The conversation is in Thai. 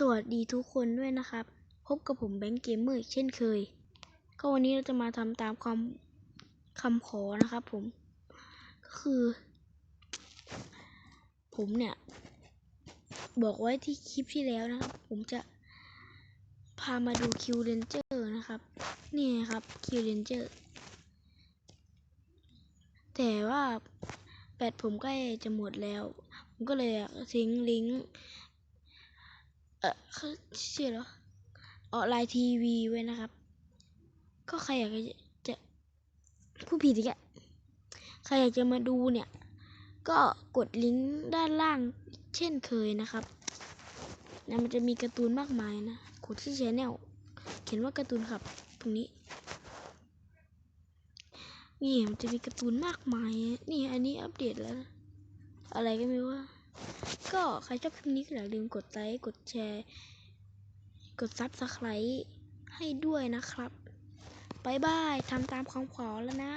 สวัสดีทุกคนด้วยนะครับ พบกับผมแบงค์เกมเมอร์เช่นเคย ก็วันนี้เราจะมาทำตามความคำขอนะครับผม ก็คือ ผมเนี่ย บอกไว้ที่คลิปที่แล้วนะครับ ผมจะพามาดูคิวเรนเจอร์นะครับ นี่ครับคิวเรนเจอร์แต่ว่าแบตผมใกล้จะหมดแล้ว ผมก็เลยทิ้งลิงก์ ออเขาชื่อเหรอออนไลน์ทีวีไว้นะครับ ก็ใครอยากจะจะผู้ผิดอีกอะใครอยากจะมาดูเนี่ย ก็กดลิงก์ด้านล่างเช่นเคยนะครับนะมันจะมีการ์ตูนมากมายนะกดที่ชแนลเขียนว่าการ์ตูนครับ ตรงนี้นี่มันจะมีการ์ตูนมากมาย นี่อันนี้อัปเดตแล้ว อะไรก็ไม่รู้ว่า ก็ใครชอบคลิปนี้ก็อย่าลืมกดไลค์กดแชร์ กดซับสไครต์ให้ด้วยนะครับบายบายทำตามคำขอแล้วนะ